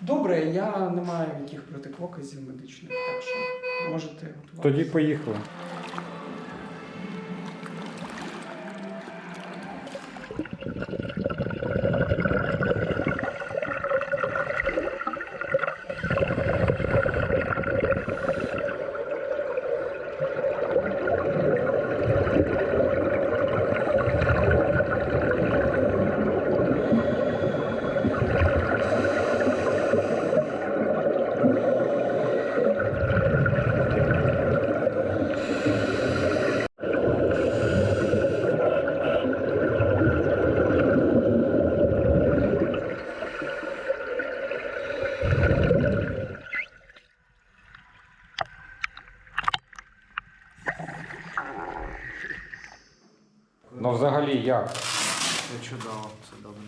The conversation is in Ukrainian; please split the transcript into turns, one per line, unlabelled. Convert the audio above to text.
Добре, я не маю яких протипоказів медичних, так що можете готуватися.
Тоді поїхали. Ну взагалі як?
Це чудово, це добре.